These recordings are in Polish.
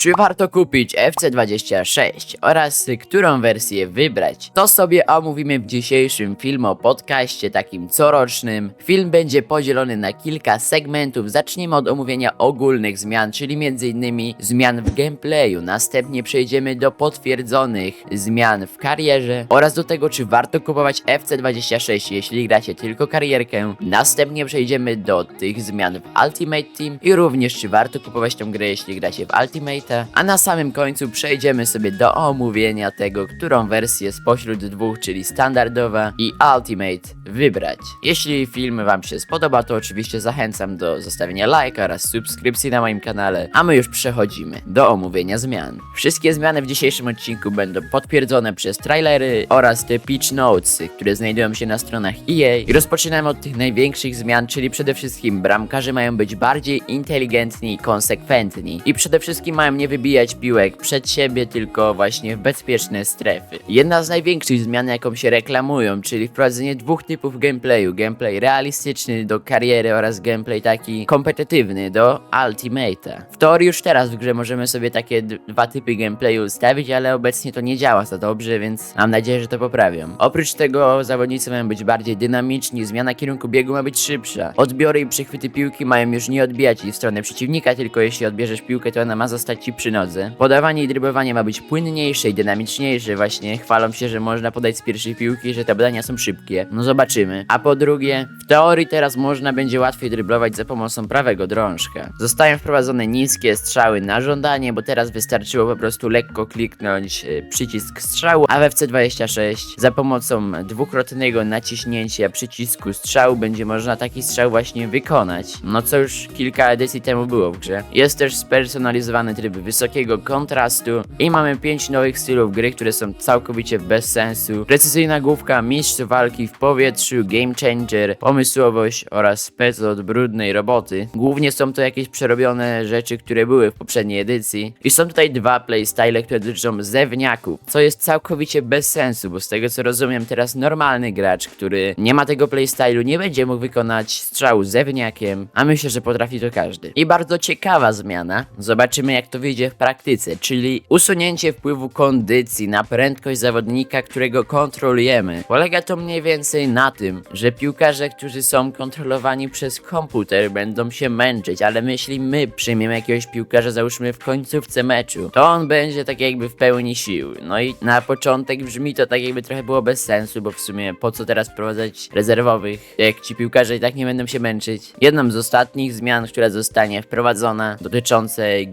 Czy warto kupić FC26 oraz którą wersję wybrać? To sobie omówimy w dzisiejszym filmu podcaście takim corocznym. Film będzie podzielony na kilka segmentów. Zaczniemy od omówienia ogólnych zmian, czyli m.in. zmian w gameplayu. Następnie przejdziemy do potwierdzonych zmian w karierze oraz do tego, czy warto kupować FC26, jeśli gracie tylko karierkę. Następnie przejdziemy do tych zmian w Ultimate Team i również, czy warto kupować tę grę, jeśli gracie w Ultimate. A na samym końcu przejdziemy sobie do omówienia tego, którą wersję spośród dwóch, czyli standardowa i Ultimate, wybrać. Jeśli film Wam się spodoba, to oczywiście zachęcam do zostawienia lajka oraz subskrypcji na moim kanale, a my już przechodzimy do omówienia zmian. Wszystkie zmiany w dzisiejszym odcinku będą potwierdzone przez trailery oraz te pitch notes, które znajdują się na stronach EA. I rozpoczynamy od tych największych zmian, czyli przede wszystkim bramkarze mają być bardziej inteligentni i konsekwentni. I przede wszystkim mają nie wybijać piłek przed siebie, tylko właśnie w bezpieczne strefy. Jedna z największych zmian, jaką się reklamują, czyli wprowadzenie dwóch typów gameplayu. Gameplay realistyczny do kariery oraz gameplay taki kompetytywny do Ultimate'a. W teorii już teraz w grze możemy sobie takie dwa typy gameplayu ustawić, ale obecnie to nie działa za dobrze, więc mam nadzieję, że to poprawią. Oprócz tego zawodnicy mają być bardziej dynamiczni, zmiana kierunku biegu ma być szybsza. Odbiory i przechwyty piłki mają już nie odbijać jej w stronę przeciwnika, tylko jeśli odbierzesz piłkę, to ona ma zostać ci przy nodze. Podawanie i dryblowanie ma być płynniejsze i dynamiczniejsze, właśnie chwalą się, że można podać z pierwszej piłki, że te badania są szybkie. No zobaczymy. A po drugie, w teorii teraz można będzie łatwiej dryblować za pomocą prawego drążka. Zostają wprowadzone niskie strzały na żądanie, bo teraz wystarczyło po prostu lekko kliknąć e, przycisk strzału, a w FC26 za pomocą dwukrotnego naciśnięcia przycisku strzału będzie można taki strzał właśnie wykonać. No co już kilka edycji temu było w grze. Jest też spersonalizowany tryb wysokiego kontrastu i mamy 5 nowych stylów gry, które są całkowicie bez sensu. Precyzyjna główka, mistrz walki w powietrzu, game changer, pomysłowość oraz pec od brudnej roboty. Głównie są to jakieś przerobione rzeczy, które były w poprzedniej edycji. I są tutaj dwa playstyle, które dotyczą zewniaków, co jest całkowicie bez sensu, bo z tego co rozumiem teraz normalny gracz, który nie ma tego playstylu, nie będzie mógł wykonać strzału zewniakiem, a myślę, że potrafi to każdy. I bardzo ciekawa zmiana, zobaczymy jak to wyjdzie w praktyce, czyli usunięcie wpływu kondycji na prędkość zawodnika, którego kontrolujemy. Polega to mniej więcej na tym, że piłkarze, którzy są kontrolowani przez komputer będą się męczyć, ale jeśli my przyjmiemy jakiegoś piłkarza, załóżmy w końcówce meczu, to on będzie tak jakby w pełni sił. No i na początek brzmi to tak jakby trochę było bez sensu, bo w sumie po co teraz wprowadzać rezerwowych, jak ci piłkarze i tak nie będą się męczyć. Jedną z ostatnich zmian, która zostanie wprowadzona dotyczące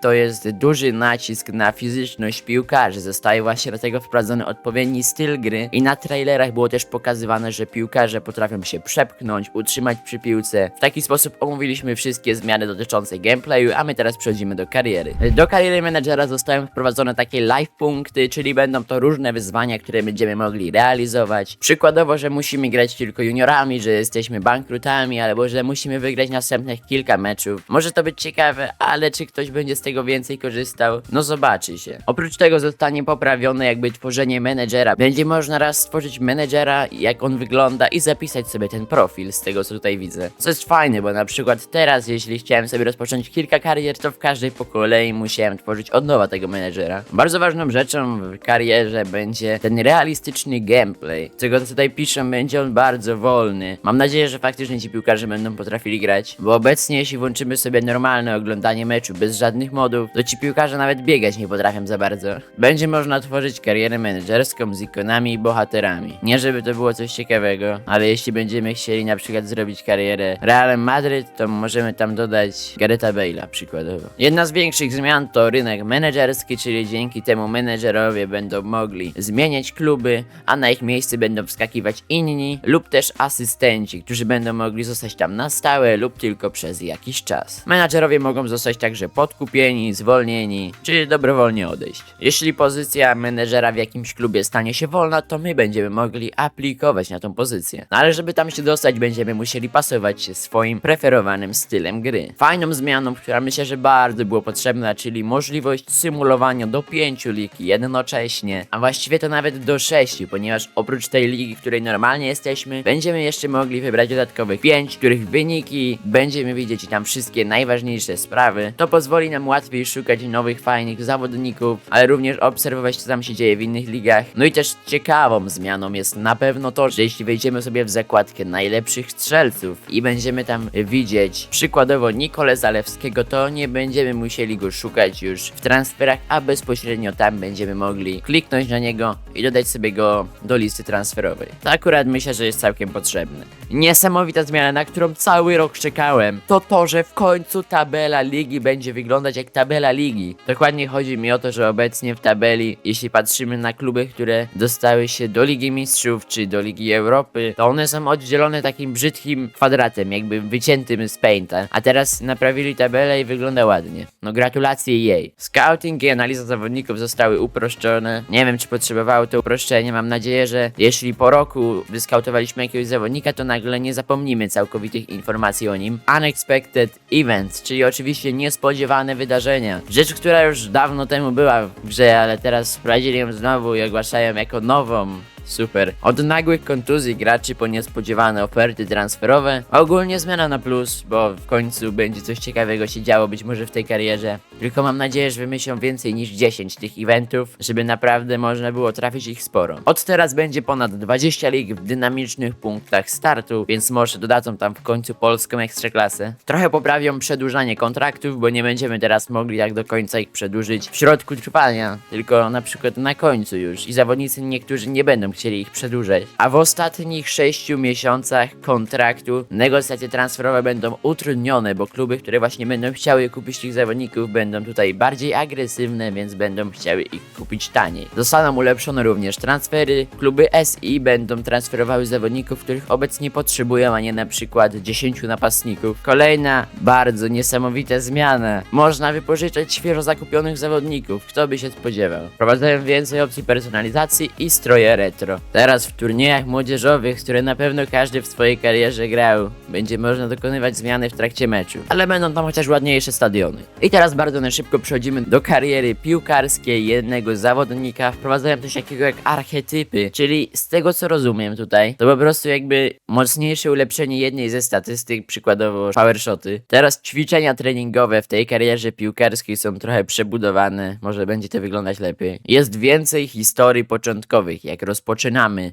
to jest duży nacisk na fizyczność piłkarzy. Zostaje właśnie do tego wprowadzony odpowiedni styl gry i na trailerach było też pokazywane, że piłkarze potrafią się przepchnąć, utrzymać przy piłce. W taki sposób omówiliśmy wszystkie zmiany dotyczące gameplayu, a my teraz przechodzimy do kariery. Do kariery menedżera zostają wprowadzone takie live punkty, czyli będą to różne wyzwania, które będziemy mogli realizować. Przykładowo, że musimy grać tylko juniorami, że jesteśmy bankrutami, albo że musimy wygrać następnych kilka meczów. Może to być ciekawe, ale czy ktoś będzie z tego więcej korzystał? No zobaczy się. Oprócz tego zostanie poprawione jakby tworzenie menedżera. Będzie można raz stworzyć menedżera, jak on wygląda i zapisać sobie ten profil z tego co tutaj widzę. Co jest fajne, bo na przykład teraz, jeśli chciałem sobie rozpocząć kilka karier, to w każdej po kolei musiałem tworzyć od nowa tego menedżera. Bardzo ważną rzeczą w karierze będzie ten realistyczny gameplay. Czego tutaj piszę, będzie on bardzo wolny. Mam nadzieję, że faktycznie ci piłkarze będą potrafili grać, bo obecnie jeśli włączymy sobie normalne oglądanie meczu bez żadnych modów, to ci piłkarze nawet biegać nie potrafią za bardzo. Będzie można tworzyć karierę menedżerską z ikonami i bohaterami. Nie żeby to było coś ciekawego, ale jeśli będziemy chcieli na przykład zrobić karierę Realem Madryt, to możemy tam dodać Garetha Bale'a przykładowo. Jedna z większych zmian to rynek menedżerski, czyli dzięki temu menedżerowie będą mogli zmieniać kluby, a na ich miejsce będą wskakiwać inni lub też asystenci, którzy będą mogli zostać tam na stałe lub tylko przez jakiś czas. Menadżerowie mogą zostać także podkupieni, zwolnieni, czy dobrowolnie odejść. Jeśli pozycja menedżera w jakimś klubie stanie się wolna, to my będziemy mogli aplikować na tą pozycję. No ale żeby tam się dostać, będziemy musieli pasować się swoim preferowanym stylem gry. Fajną zmianą, która myślę, że bardzo było potrzebna, czyli możliwość symulowania do pięciu lig jednocześnie, a właściwie to nawet do sześciu, ponieważ oprócz tej ligi, w której normalnie jesteśmy, będziemy jeszcze mogli wybrać dodatkowych pięć, których wyniki będziemy widzieć i tam wszystkie najważniejsze sprawy. To pozwoli nam łatwiej szukać nowych, fajnych zawodników, ale również obserwować, co tam się dzieje w innych ligach. No i też ciekawą zmianą jest na pewno to, że jeśli wejdziemy sobie w zakładkę najlepszych strzelców i będziemy tam widzieć przykładowo Nikolę Zalewskiego, to nie będziemy musieli go szukać już w transferach, a bezpośrednio tam będziemy mogli kliknąć na niego i dodać sobie go do listy transferowej. To akurat myślę, że jest całkiem potrzebne. Niesamowita zmiana, na którą cały rok czekałem, to to, że w końcu tabela ligi będzie wyglądać jak tabela ligi. Dokładnie chodzi mi o to, że obecnie w tabeli, jeśli patrzymy na kluby, które dostały się do Ligi Mistrzów czy do Ligi Europy, to one są oddzielone takim brzydkim kwadratem, jakby wyciętym z painta. A teraz naprawili tabelę i wygląda ładnie. No gratulacje jej. Scouting i analiza zawodników zostały uproszczone. Nie wiem, czy potrzebowało to uproszczenie. Mam nadzieję, że jeśli po roku wyskautowaliśmy jakiegoś zawodnika, to nagle nie zapomnimy całkowitych informacji o nim. Unexpected events, czyli oczywiście niespodziewane wydarzenia. Rzecz, która już dawno temu była w grze, ale teraz wprowadzili ją znowu i ogłaszają jako nową. Super. Od nagłych kontuzji graczy po niespodziewane oferty transferowe. Ogólnie zmiana na plus, bo w końcu będzie coś ciekawego się działo być może w tej karierze. Tylko mam nadzieję, że wymyślą więcej niż 10 tych eventów, żeby naprawdę można było trafić ich sporo. Od teraz będzie ponad 20 lig w dynamicznych punktach startu, więc może dodadzą tam w końcu polską ekstraklasę. Trochę poprawią przedłużanie kontraktów, bo nie będziemy teraz mogli tak do końca ich przedłużyć w środku trwania, tylko na przykład na końcu już. I zawodnicy niektórzy nie będą chcieli ich przedłużać. A w ostatnich 6 miesiącach kontraktu negocjacje transferowe będą utrudnione, bo kluby, które właśnie będą chciały kupić tych zawodników, będą tutaj bardziej agresywne, więc będą chciały ich kupić taniej. Zostaną ulepszone również transfery. Kluby SI będą transferowały zawodników, których obecnie potrzebują, a nie na przykład 10 napastników. Kolejna bardzo niesamowita zmiana. Można wypożyczać świeżo zakupionych zawodników. Kto by się spodziewał? Wprowadzają więcej opcji personalizacji i stroje retro. Teraz w turniejach młodzieżowych, które na pewno każdy w swojej karierze grał, będzie można dokonywać zmiany w trakcie meczu. Ale będą tam chociaż ładniejsze stadiony. I teraz bardzo na szybko przechodzimy do kariery piłkarskiej jednego zawodnika. Wprowadzają coś takiego jak archetypy, czyli z tego co rozumiem tutaj, to po prostu jakby mocniejsze ulepszenie jednej ze statystyk, przykładowo powershoty. Teraz ćwiczenia treningowe w tej karierze piłkarskiej są trochę przebudowane, może będzie to wyglądać lepiej. Jest więcej historii początkowych, jak rozpoczynamy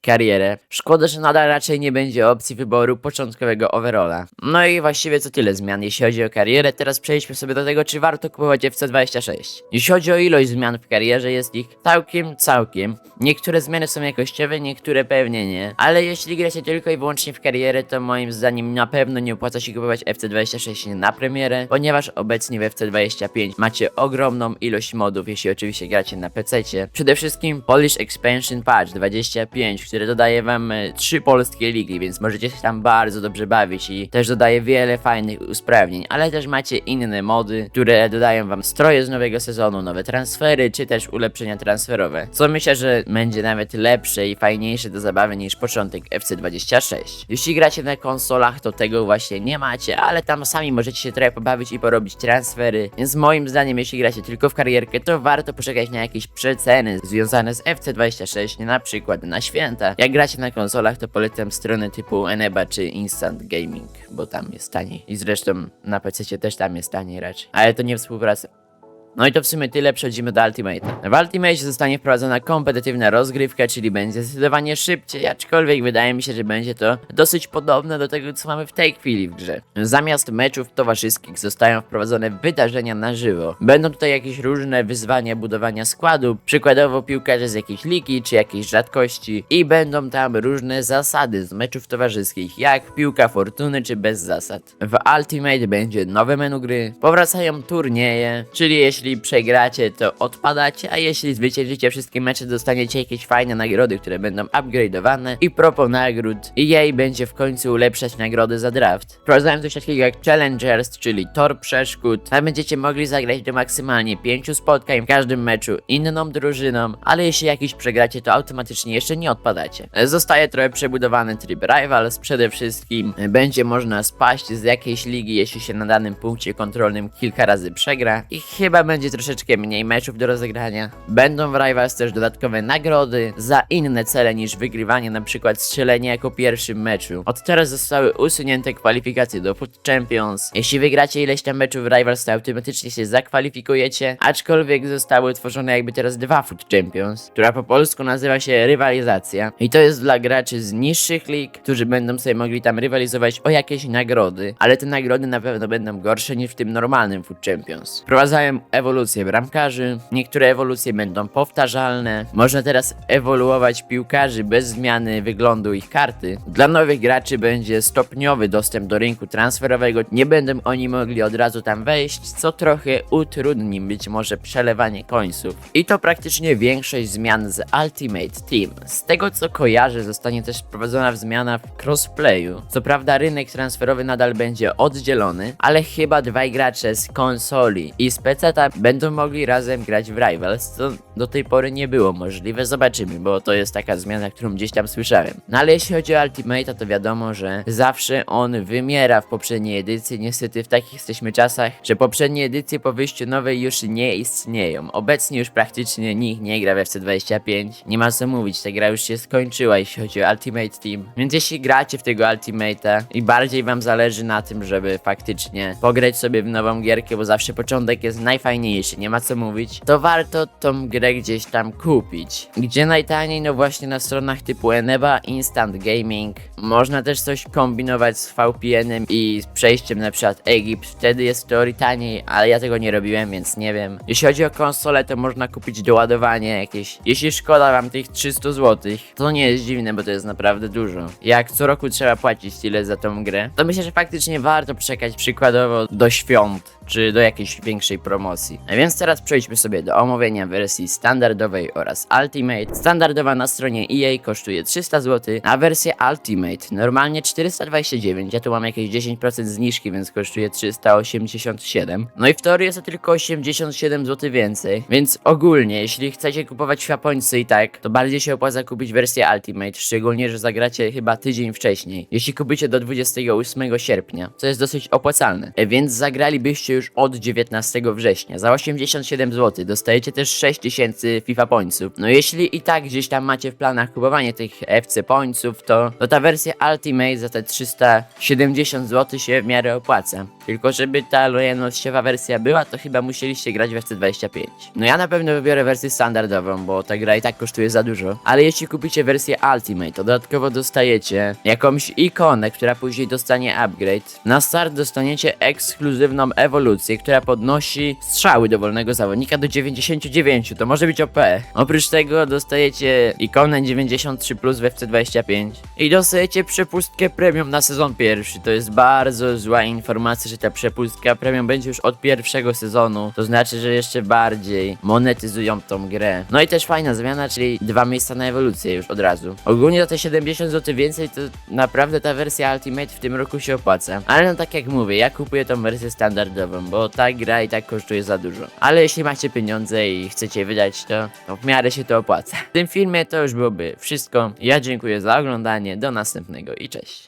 karierę. Szkoda, że nadal raczej nie będzie opcji wyboru początkowego overalla. No i właściwie co tyle zmian, jeśli chodzi o karierę. Teraz przejdźmy sobie do tego, czy warto kupować FC26. Jeśli chodzi o ilość zmian w karierze, jest ich całkiem, całkiem. Niektóre zmiany są jakościowe, niektóre pewnie nie. Ale jeśli gracie tylko i wyłącznie w karierę, to moim zdaniem na pewno nie opłaca się kupować FC26 na premierę, ponieważ obecnie w FC25 macie ogromną ilość modów, jeśli oczywiście gracie na PC. Przede wszystkim Polish Expansion Patch 25, który dodaje wam e, trzy polskie ligi, więc możecie się tam bardzo dobrze bawić i też dodaje wiele fajnych usprawnień, ale też macie inne mody, które dodają wam stroje z nowego sezonu, nowe transfery, czy też ulepszenia transferowe, co myślę, że będzie nawet lepsze i fajniejsze do zabawy niż początek FC26. Jeśli gracie na konsolach, to tego właśnie nie macie, ale tam sami możecie się trochę pobawić i porobić transfery, więc moim zdaniem, jeśli gracie tylko w karierkę, to warto poczekać na jakieś przeceny związane z FC26, na przykład na święta. Jak gracie na konsolach, to polecam strony typu Eneba czy Instant Gaming, bo tam jest taniej. I zresztą na PC też tam jest taniej raczej. Ale to nie współpraca. No i to w sumie tyle, przechodzimy do Ultimate. W Ultimate zostanie wprowadzona kompetytywna rozgrywka, czyli będzie zdecydowanie szybciej, aczkolwiek wydaje mi się, że będzie to dosyć podobne do tego, co mamy w tej chwili w grze. Zamiast meczów towarzyskich zostają wprowadzone wydarzenia na żywo. Będą tutaj jakieś różne wyzwania budowania składu, przykładowo piłkarze z jakiejś ligi, czy jakiejś rzadkości i będą tam różne zasady z meczów towarzyskich, jak piłka fortuny, czy bez zasad. W Ultimate będzie nowe menu gry, powracają turnieje, czyli jeśli przegracie, to odpadacie, a jeśli zwyciężycie wszystkie mecze, dostaniecie jakieś fajne nagrody, które będą upgrade'owane i propos nagród. Jej będzie w końcu ulepszać nagrody za draft. Wprowadzają coś takiego jak Challengers, czyli tor przeszkód. Tam będziecie mogli zagrać do maksymalnie 5 spotkań w każdym meczu inną drużyną, ale jeśli jakiś przegracie, to automatycznie jeszcze nie odpadacie. Zostaje trochę przebudowany tryb Rivals, przede wszystkim będzie można spaść z jakiejś ligi, jeśli się na danym punkcie kontrolnym kilka razy przegra i chyba będzie troszeczkę mniej meczów do rozegrania. Będą w Rivals też dodatkowe nagrody za inne cele niż wygrywanie, przykład strzelenie jako pierwszym meczu. Od teraz zostały usunięte kwalifikacje do Foot Champions. Jeśli wygracie ileś tam meczów w Rivals, to automatycznie się zakwalifikujecie, aczkolwiek zostały tworzone jakby teraz dwa Foot Champions, która po polsku nazywa się rywalizacja. I to jest dla graczy z niższych lig, którzy będą sobie mogli tam rywalizować o jakieś nagrody, ale te nagrody na pewno będą gorsze niż w tym normalnym Foot Champions. Wprowadzają ewolucję bramkarzy, niektóre ewolucje będą powtarzalne, można teraz ewoluować piłkarzy bez zmiany wyglądu ich karty. Dla nowych graczy będzie stopniowy dostęp do rynku transferowego, nie będą oni mogli od razu tam wejść, co trochę utrudni być może przelewanie końców. I to praktycznie większość zmian z Ultimate Team. Z tego co kojarzę, zostanie też wprowadzona zmiana w crossplayu. Co prawda rynek transferowy nadal będzie oddzielony, ale chyba dwaj gracze z konsoli i z PC będą mogli razem grać w Rivals, co do tej pory nie było możliwe. Zobaczymy, bo to jest taka zmiana, którą gdzieś tam słyszałem. No ale jeśli chodzi o Ultimate, to wiadomo, że zawsze on wymiera w poprzedniej edycji. Niestety w takich jesteśmy czasach, że poprzednie edycje po wyjściu nowej już nie istnieją. Obecnie już praktycznie nikt nie gra w FC25. Nie ma co mówić, ta gra już się skończyła, jeśli chodzi o Ultimate Team. Więc jeśli gracie w tego Ultimate'a i bardziej wam zależy na tym, żeby faktycznie pograć sobie w nową gierkę, bo zawsze początek jest najfajniejszy, nie ma co mówić, to warto tą grę gdzieś tam kupić. Gdzie najtaniej? No właśnie na stronach typu Eneba, Instant Gaming. Można też coś kombinować z VPN-em i z przejściem na przykład Egipt, wtedy jest w teorii taniej, ale ja tego nie robiłem, więc nie wiem. Jeśli chodzi o konsolę, to można kupić doładowanie jakieś. Jeśli szkoda wam tych 300 zł, to nie jest dziwne, bo to jest naprawdę dużo. Jak co roku trzeba płacić tyle za tą grę, to myślę, że faktycznie warto czekać przykładowo do świąt czy do jakiejś większej promocji. A więc teraz przejdźmy sobie do omówienia wersji standardowej oraz Ultimate. Standardowa na stronie EA kosztuje 300 zł, a wersja Ultimate normalnie 429. Ja tu mam jakieś 10% zniżki, więc kosztuje 387. No i w teorii jest to tylko 87 zł więcej. Więc ogólnie, jeśli chcecie kupować Japońcy i tak, to bardziej się opłaca kupić wersję Ultimate, szczególnie, że zagracie chyba tydzień wcześniej. Jeśli kupicie do 28 sierpnia, co jest dosyć opłacalne. E, Więc zagralibyście już od 19 września. Za 87 zł dostajecie też 6000 FIFA Pointsów. No jeśli i tak gdzieś tam macie w planach kupowanie tych FC Pointsów, to, to ta wersja Ultimate za te 370 zł się w miarę opłaca. Tylko żeby ta lojalnościowa wersja była, to chyba musieliście grać w FC25. No ja na pewno wybiorę wersję standardową, bo ta gra i tak kosztuje za dużo. Ale jeśli kupicie wersję Ultimate, to dodatkowo dostajecie jakąś ikonę, która później dostanie upgrade. Na start dostaniecie ekskluzywną ewolucję, która podnosi strzały dowolnego zawodnika do 99. To może być OP. Oprócz tego dostajecie ikonę 93 plus w FC25 i dostajecie przepustkę premium na sezon pierwszy. To jest bardzo zła informacja, że ta przepustka premium będzie już od pierwszego sezonu. To znaczy, że jeszcze bardziej monetyzują tą grę. No i też fajna zmiana, czyli dwa miejsca na ewolucję już od razu. Ogólnie za te 70 zł więcej, to naprawdę ta wersja Ultimate w tym roku się opłaca. Ale no tak jak mówię, ja kupuję tą wersję standardową, bo ta gra i tak kosztuje za dużo. Ale jeśli macie pieniądze i chcecie wydać to, to w miarę się to opłaca. W tym filmie to już byłoby wszystko. Ja dziękuję za oglądanie, do następnego i cześć.